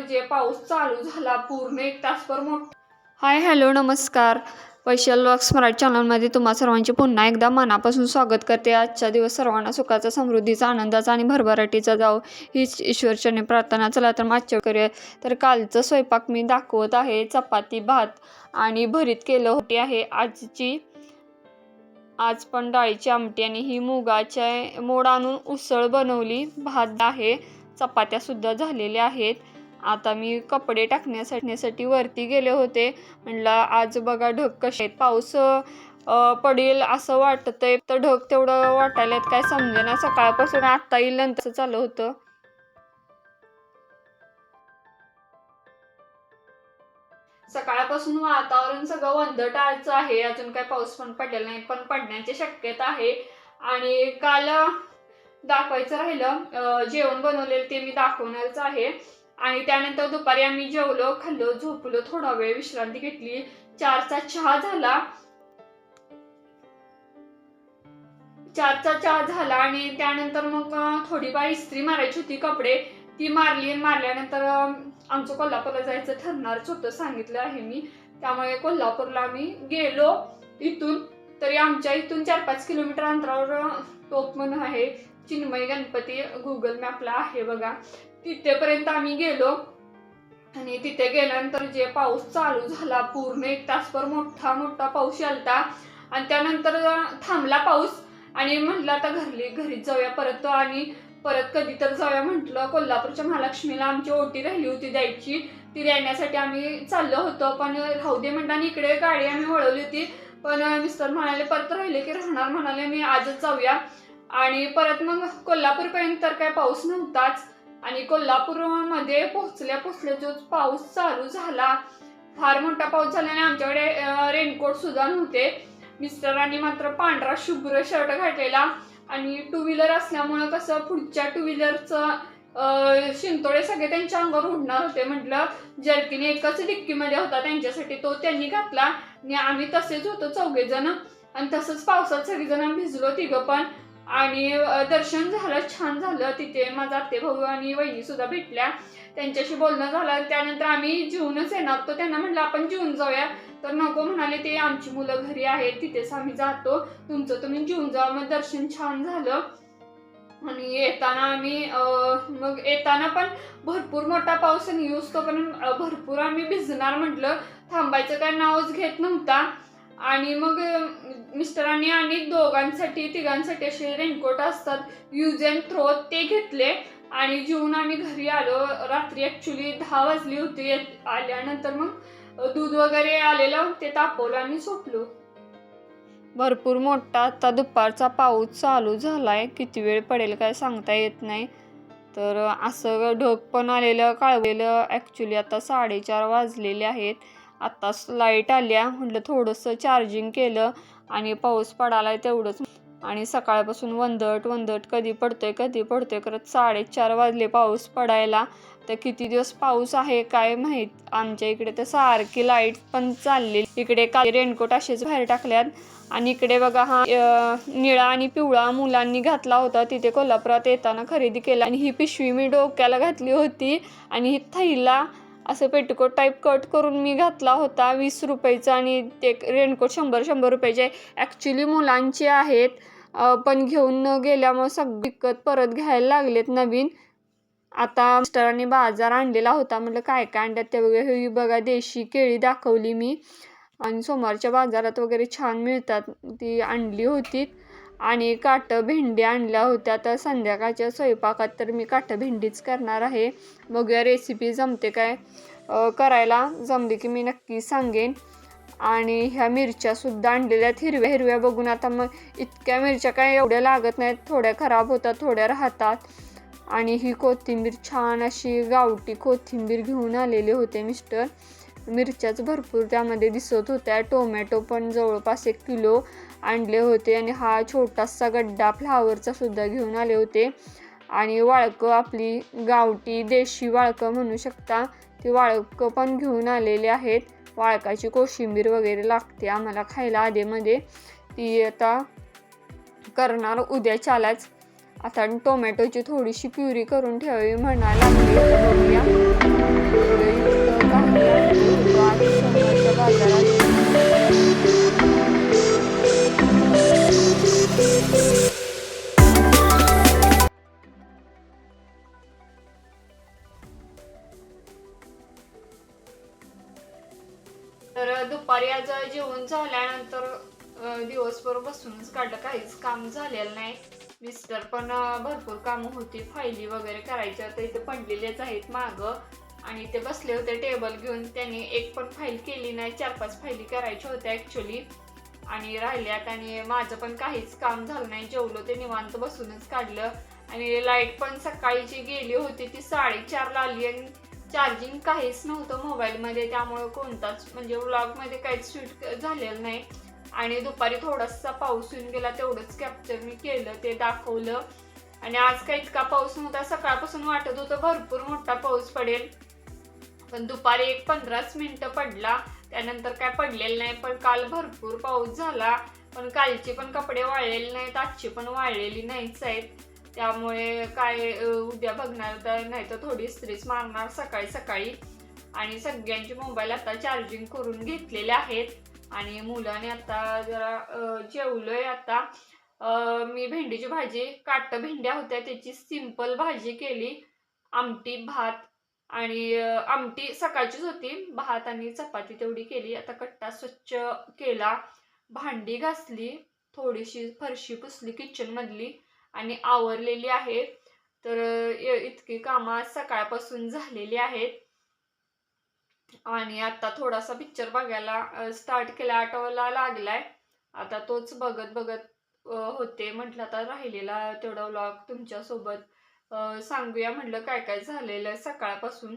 जे पाऊस चालू झाला पूर्ण एक तासभर मोठा हाय हॅलो नमस्कार. वैशाल वॉक्स मराठी चॅनलमध्ये तुम्हा सर्वांचे पुन्हा एकदा मनापासून स्वागत करते. आजचा दिवस सर्वांना सुखाचा समृद्धीचा आनंदाचा आणि भरभराटीचा जावो. हीच ईश्वरचरणी प्रार्थना. चला तर मागच्या करूया. तर कालचं स्वयंपाक मी दाखवत आहे. चपाती भात आणि भरीत केलं होते आहे. आजची आज पण डाळीची आमटी आणि ही मुगाच्या मोड आणून उसळ बनवली. भात आहे. चपात्यासुद्धा झालेल्या आहेत. आता मी कपडे टाकण्यासाठी वरती गेले होते. म्हणलं आज बघा ढग कसे आहेत. पाऊस पडेल असं वाटतंय. तर ढग तेवढं वाटायला काय समजेना सकाळपासून आत्ता येईल नंतर चालू होतं. सकाळपासून वातावरण सगळं वंदटाचं आहे. अजून काय पाऊस पण पडलेला नाही पण पडण्याची शक्यता आहे. आणि काल दाखवायचं राहिलं जेवण बनवलेलं ते मी दाखवणारच आहे. आणि त्यानंतर दुपारी आम्ही जेवलो खाल्लो झोपलो थोडा वेळ विश्रांती घेतली. चारचा चहा झाला. चारचा चहा झाला आणि त्यानंतर मग थोडीफार इस्त्री मारायची होती कपडे. ती मारली मारल्यानंतर आमचं कोल्हापूरला जायचं ठरणारच होतं सांगितलं आहे मी. त्यामुळे कोल्हापूरला आम्ही गेलो इथून. तरी आमच्या इथून चार पाच किलोमीटर अंतरावर टोप म्हणून आहे. चिन्मय गणपती गुगल मॅपला आहे बघा. तिथेपर्यंत आम्ही गेलो. आणि तिथे गेल्यानंतर जे पाऊस चालू झाला पूर्ण एक तासभर मोठा मोठा पाऊस आलता आणि त्यानंतर थांबला पाऊस. आणि म्हटलं आता घरली घरी जाऊया परत. आणि परत कधी तर जाऊया म्हटलं. कोल्हापूरच्या महालक्ष्मीला आमची ओटी राहिली होती द्यायची. ती देण्यासाठी आम्ही चाललो होतो. पण राहू दे म्हणता इकडे गाडी आम्ही वळवली होती. पण मिस्टर म्हणाले परत राहिले की राहणार म्हणाले मी आजच जाऊया. आणि परत मग कोल्हापूरपर्यंत तर काय पाऊस नव्हताच. आणि कोल्हापूरमध्ये पोहोचल्या पोहोचल्या जो पाऊस चालू झाला फार मोठा पाऊस झाल्याने आमच्याकडे रेनकोट सुद्धा नव्हते. मिस्टरांनी मात्र पांढरा शुभ्र शर्ट घातलेला आणि टू व्हीलर असल्यामुळं कसं पुढच्या टू व्हीलरचं शिंतोडे सगळे त्यांच्या अंगावर उडणार होते म्हटलं. जर्किन एकच डिक्कीमध्ये होता त्यांच्यासाठी तो त्यांनी घातला. आणि आम्ही तसेच होतो चौघेजण. आणि तसंच पावसात सगळेजण भिजलो तिघं पण. आणि दर्शन झालं छान झालं. तिथे माझा आत्ते भाऊ आणि वहिनी सुद्धा भेटल्या. त्यांच्याशी बोलणं झालं. त्यानंतर आम्ही जेवूनच येणार. होतो त्यांना म्हटलं आपण जेवून जाऊया. तर नको म्हणाले ते आमची मुलं घरी आहेत. तिथेच आम्ही जातो. तुमचं तुम्ही जेवून जा. मग दर्शन छान झालं. आणि येताना आम्ही मग येताना पण भरपूर मोठा पाऊस आणि येऊस तो पण भरपूर आम्ही भिजणार म्हटलं. थांबायचं काय नावच घेत नव्हता. आणि मग मिस्टरांनी आणि दोघांसाठी तिघांसाठी असे रेनकोट असतात. यूज अँड थ्रो ते घेतले आणि जेवून आम्ही घरी आलो. रात्री ॲक्च्युली दहा वाजली होती. आल्यानंतर मग दूध वगैरे आलेलं ते तापवलं आणि झोपलो. भरपूर मोठा. आता दुपारचा पाऊस चालू झालाय. किती वेळ पडेल काय सांगता येत नाही. तर असं ढग पण आलेलं काळवलेलं. ॲक्च्युली आता साडेचार वाजलेले आहेत. आत्ताच लाइट आल्या. म्हटलं थोडंसं चार्जिंग केलं आणि पाऊस पडाला तेवढंच. आणि सकाळपासून वंदट वंदट कधी पडतोय कधी पडतोय करत साडेचार वाजले पाऊस पडायला. तर किती दिवस पाऊस आहे काय माहीत? आमच्या इकडे तर सारखी लाइट पण चालली इकडे काही रेनकोट असेच बाहेर टाकल्यात. आणि इकडे बघा हा निळा आणि पिवळा मुलांनी घातला होता. तिथे कोल्हापुरात येताना खरेदी केला. आणि ही पिशवी मी डोक्याला घातली होती. आणि ही थैला असं पेटीकोट टाईप कट करून मी घातला होता वीस रुपयाचा आणि ते रेनकोट शंभर शंभर रुपयाचे ॲक्च्युली मुलांचे आहेत पण घेऊन न गेल्यामुळे सगळं विकत परत घ्यायला लागलेत नवीन. आता मिस्टरांनी बाजार आणलेला होता म्हटलं काय काय आणतात ते वगैरे. ही बघा देशी केळी दाखवली मी. आणि सोमवारच्या बाजारात वगैरे छान मिळतात. ती आणली होती. आणि काटं भेंडी आणल्या होत्या. तर संध्याकाळच्या स्वयंपाकात तर मी काटं भेंडीच करणार आहे. बघूया रेसिपी जमते काय? करायला जमली की मी नक्की सांगेन. आणि ह्या मिरच्यासुद्धा आणलेल्या आहेत हिरव्या हिरव्या बघून आता मग इतक्या मिरच्या काय एवढ्या लागत नाहीत. थोड्या खराब होतात थोड्या राहतात. आणि ही कोथिंबीर छान अशी गावठी कोथिंबीर घेऊन आलेले होते मिस्टर मिरच्याच भरपूर त्यामध्ये दिसत होत्या. टोमॅटो पण जवळपास एक किलो. आणले होते आणि हा छोटासा गड्डा फ्लावरचा सुद्धा घेऊन आले होते. आणि वाळकं आपली गावठी देशी वाळकं म्हणू शकता ती वाळकं पण घेऊन आलेले आहेत. वाळकाची कोशिंबीर वगैरे लागते आम्हाला खायला आधेमध्ये. ती आता करणार उद्याच्यालाच. आता टोमॅटोची थोडीशी प्युरी करून ठेवावी म्हणायला लागली. बघूया. बाजारात जेवण झाल्यानंतर दिवसभर बसूनच काढलं. काहीच काम झालेलं नाही. मिस्टर पण भरपूर कामं होती. फायली वगैरे करायच्या तर इथे पडलेलेच आहेत मागं. आणि ते बसले होते टेबल घेऊन. त्यांनी एक पण फाईल केली नाही. चार पाच फायली करायच्या होत्या ॲक्च्युली आणि राहिल्यात आणि माझं पण काहीच काम झालं नाही. जेवलो ते निवांत बसूनच काढलं. आणि लाइट पण सकाळी जी गेली होती. ती साडेचारला आली आणि चार्जिंग काहीच नव्हतं मोबाईलमध्ये त्यामुळे कोणताच म्हणजे व्लॉगमध्ये काहीच शूट झालेलं नाही. आणि दुपारी थोडासा पाऊस येऊन गेला तेवढंच कॅप्चर मी केलं ते दाखवलं. आणि आज काही इतका पाऊस नव्हता सकाळपासून वाटत होतं भरपूर मोठा पाऊस पडेल. पण दुपारी एक पंधराच मिनिटं पडला त्यानंतर काय पडलेलं नाही पण काल भरपूर पाऊस झाला. पण कालचे पण कपडे वाळलेले नाहीत आजची पण वाळलेली नाहीच आहेत. त्यामुळे काय उद्या बघणार तर नाही तर थोडी स्त्रीच मारणार सकाळी सकाळी. आणि सगळ्यांचे मोबाईल आता चार्जिंग करून घेतलेले आहेत. आणि मुलाने आता जरा जेवलोय आता. मी भेंडीची भाजी काट भेंड्या होत्या त्याची सिंपल भाजी केली. आमटी भात आणि आमटी सकाळचीच होती. भात आणि चपाती तेवढी केली. आता कट्टा स्वच्छ केला. भांडी घासली. थोडीशी फरशी पुसली किचनमधली आणि आवरलेली आहे तर इतकी कामं आज सकाळपासून झालेली आहेत. आणि आता थोडासा पिक्चर बघायला स्टार्ट केला आठवायला लागलाय. आता तोच बघत बघत होते. म्हटलं आता राहिलेला तेवढा व्लॉग तुमच्यासोबत सांगूया. म्हटलं काय काय झालेलं आहे सकाळपासून.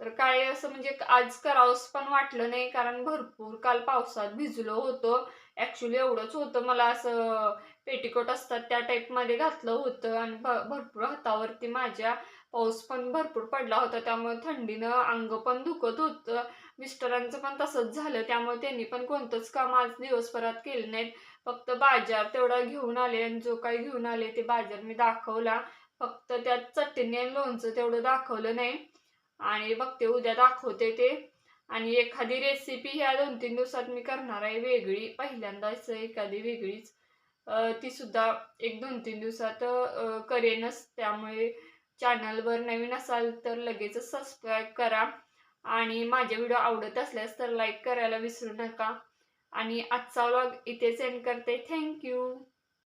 तर काय असं म्हणजे आज करावंच पण वाटलं नाही. कारण भरपूर काल पावसात भिजलो होतो. ॲक्च्युली एवढंच होतं. मला असं पेटीकोट असतात त्या टाईपमध्ये घातलं होतं आणि भरपूर हातावरती माझ्या पाऊस पण भरपूर पडला होता. त्यामुळे थंडीनं अंग पण दुखत होतं. मिस्टरांचं पण तसंच झालं. त्यामुळे त्यांनी पण कोणतंच काम आज दिवसभरात केलं नाहीत. फक्त बाजार तेवढा घेऊन आले आणि जो काही घेऊन आले ते बाजार मी दाखवला. फक्त त्यात चटणी आणि लोणचं तेवढं दाखवलं नाही. आणि बघते उद्या दाखवते ते. आणि एखादी रेसिपी ह्या दोन तीन दिवसात मी करणार आहे वेगळी. पहिल्यांदाच एखादी वेगळीच. ती सुद्धा एक दोन तीन दिवसात करेनच. त्यामुळे चॅनलवर नवीन असाल तर लगेचच सबस्क्राईब करा. आणि माझे व्हिडिओ आवडत असल्यास तर लाईक करायला विसरू नका. आणि आजचा व्लॉग इथेच एंड करते. थँक्यू.